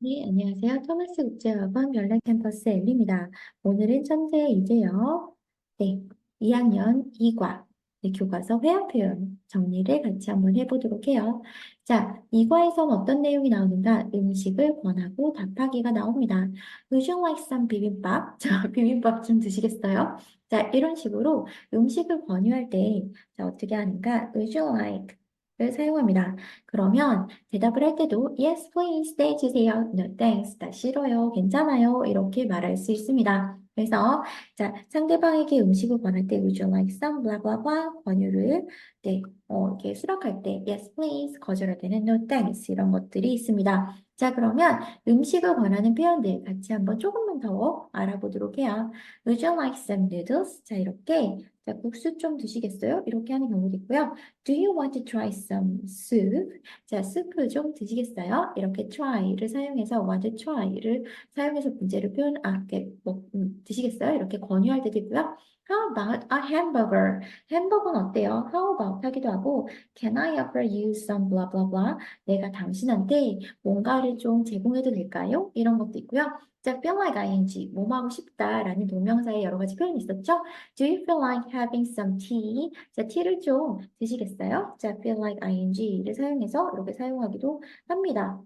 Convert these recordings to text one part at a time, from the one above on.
네, 안녕하세요. 토마스 국제학원 별내 캠퍼스 엘리입니다. 오늘은 천재 이제요. 네, 2학년 2과 네, 교과서 회화 표현 정리를 같이 한번 해보도록 해요. 자, 이과에선 어떤 내용이 나오는가? 음식을 권하고 답하기가 나옵니다. Some 비빔밥? 자, 비빔밥 좀 드시겠어요? 자, 이런 식으로 음식을 권유할 때 자, 어떻게 하는가? Like? 를 사용합니다. 그러면 대답을 할 때도 yes, please, 네, 주세요. no, thanks, 나 싫어요, 괜찮아요. 이렇게 말할 수 있습니다. 그래서 자, 상대방에게 음식을 권할 때 would you like some, blah, blah, blah 권유를 네, 어, 이렇게 수락할 때 yes, please, 거절할 때는 no, thanks 이런 것들이 있습니다. 자, 그러면 음식을 권하는 표현들 같이 한번 조금만 더 알아보도록 해요. Would you like some noodles? 자, 이렇게 자, 국수 좀 드시겠어요? 이렇게 하는 경우도 있고요. Do you want to try some soup? 자, 스프 좀 드시겠어요? 이렇게 try를 사용해서 want to try를 사용해서 문제를 표현, 아, 이렇게 뭐, 음, 드시겠어요? 이렇게 권유할 때도 있고요. How about a hamburger? 햄버거는 어때요? How about 하기도 하고 Can I offer you some blah blah blah? 내가 당신한테 뭔가를 좀 제공해도 될까요? 이런 것도 있고요. 자, feel like ing, 뭐 하고 싶다라는 동명사의 여러 가지 표현이 있었죠? Do you feel like having some tea? 자, 티를 좀 드시겠어요? 자, feel like ing를 사용해서 이렇게 사용하기도 합니다.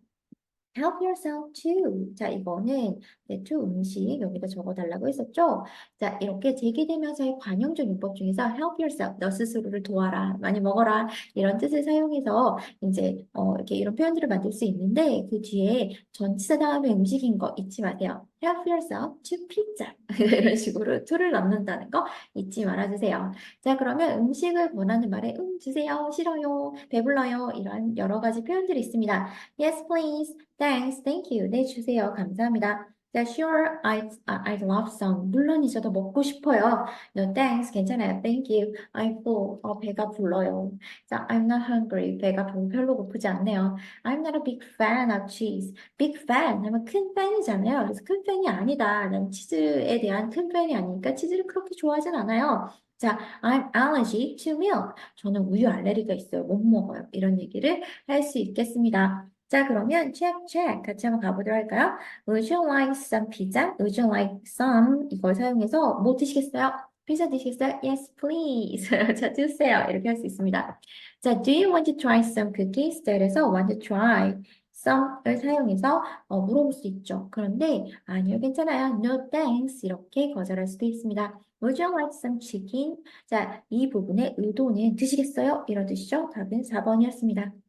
Help yourself to. 자, 이거는 네, to 음식 여기다 적어달라고 했었죠? 자, 이렇게 제기되면서의 관용적 문법 중에서 help yourself, 너 스스로를 도와라, 많이 먹어라 이런 뜻을 사용해서 이제 어, 이렇게 이런 표현들을 만들 수 있는데 그 뒤에 전치사 다음에 음식인 거 잊지 마세요. Help yourself to pizza 이런 식으로 to를 넣는다는 거 잊지 말아주세요. 자, 그러면 음식을 원하는 말에 음 주세요, 싫어요, 배불러요 이런 여러 가지 표현들이 있습니다. Yes, please. Thanks, thank you. 네, 주세요. 감사합니다. 자, sure, I'd, I'd love some. 물론이죠. 더 먹고 싶어요. No, thanks. 괜찮아요. Thank you. I'm full. 어, 배가 불러요. 자, I'm not hungry. 배가 별로 고프지 않네요. I'm not a big fan of cheese. big fan 하면 큰 팬이잖아요. 그래서 큰 팬이 아니다. 난 치즈에 대한 큰 팬이 아니니까 치즈를 그렇게 좋아하진 않아요. 자, I'm allergic to milk. 저는 우유 알레르기가 있어요. 못 먹어요. 이런 얘기를 할 수 있겠습니다. 자, 그러면 check, check 같이 한번 가보도록 할까요? Would you like some pizza? Would you like some? 이걸 사용해서 뭐 드시겠어요? 피자 드시겠어요? Yes, please. 자, 드세요. 이렇게 할 수 있습니다. 자, do you want to try some cookies? 자, 그래서 want to try some을 사용해서 어, 물어볼 수 있죠. 그런데 아니요, 괜찮아요. No thanks. 이렇게 거절할 수도 있습니다. Would you like some chicken? 자, 이 부분의 의도는 드시겠어요? 이런 뜻이죠. 답은 4번이었습니다.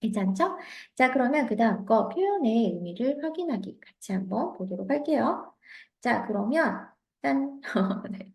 괜찮죠? 자, 그러면 그 다음 거 표현의 의미를 확인하기 같이 한번 보도록 할게요. 자, 그러면 짠. 네.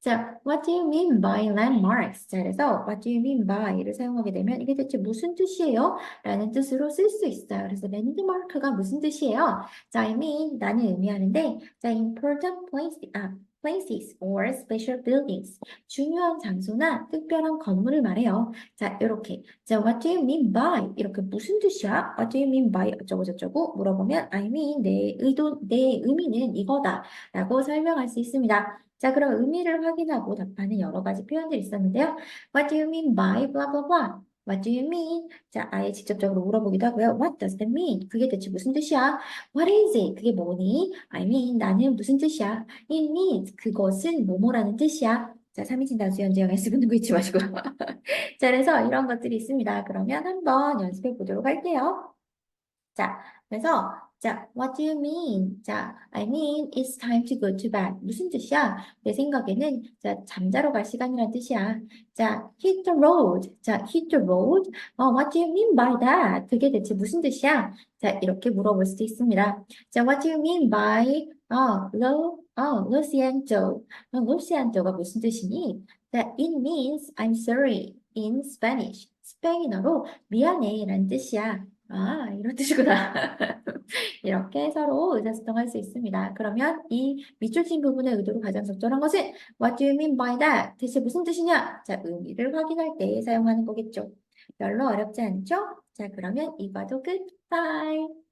자, what do you mean by landmarks? 자, 그래서 what do you mean by를 사용하게 되면 이게 대체 무슨 뜻이에요? 라는 뜻으로 쓸 수 있어요. 그래서 landmark가 무슨 뜻이에요? 자, I mean 나는 의미하는데 자, important place, 아, places or special buildings. 중요한 장소나 특별한 건물을 말해요. 자, 이렇게. 자, what do you mean by? 이렇게 무슨 뜻이야? What do you mean by? 어쩌고 저쩌고 물어보면 I mean 내 의도, 내 의미는 이거다. 라고 설명할 수 있습니다. 자, 그럼 의미를 확인하고 답하는 여러 가지 표현들이 있었는데요. What do you mean by blah blah blah? What do you mean? 자, 아예 직접적으로 물어보기도 하고요. What does that mean? 그게 대체 무슨 뜻이야? What is it? 그게 뭐니? I mean, 나는 무슨 뜻이야? It means, 그것은 뭐뭐라는 뜻이야. 자, 3인칭 단수 현재형 S 붙는 거 잊지 마시고. 자, 그래서 이런 것들이 있습니다. 그러면 한번 연습해 보도록 할게요. 자, 그래서 자, what do you mean? 자, I mean it's time to go to bed. 무슨 뜻이야? 내 생각에는 자, 잠자러 갈 시간이란 뜻이야. 자, hit the road. 자, hit the road. 어, what do you mean by that? 그게 대체 무슨 뜻이야? 자, 이렇게 물어볼 수도 있습니다. 자, what do you mean by 어, lo, 어, lo siento. 어, lo siento가 무슨 뜻이니? 자, it means I'm sorry in Spanish. 스페인어로 미안해 라는 뜻이야. 아, 이런 뜻이구나. 이렇게 서로 의사소통할 수 있습니다. 그러면 이 밑줄 친 부분의 의도로 가장 적절한 것은 What do you mean by that? 대체 무슨 뜻이냐? 자, 의미를 확인할 때 사용하는 거겠죠. 별로 어렵지 않죠? 자, 그러면 이과도 끝. 바이.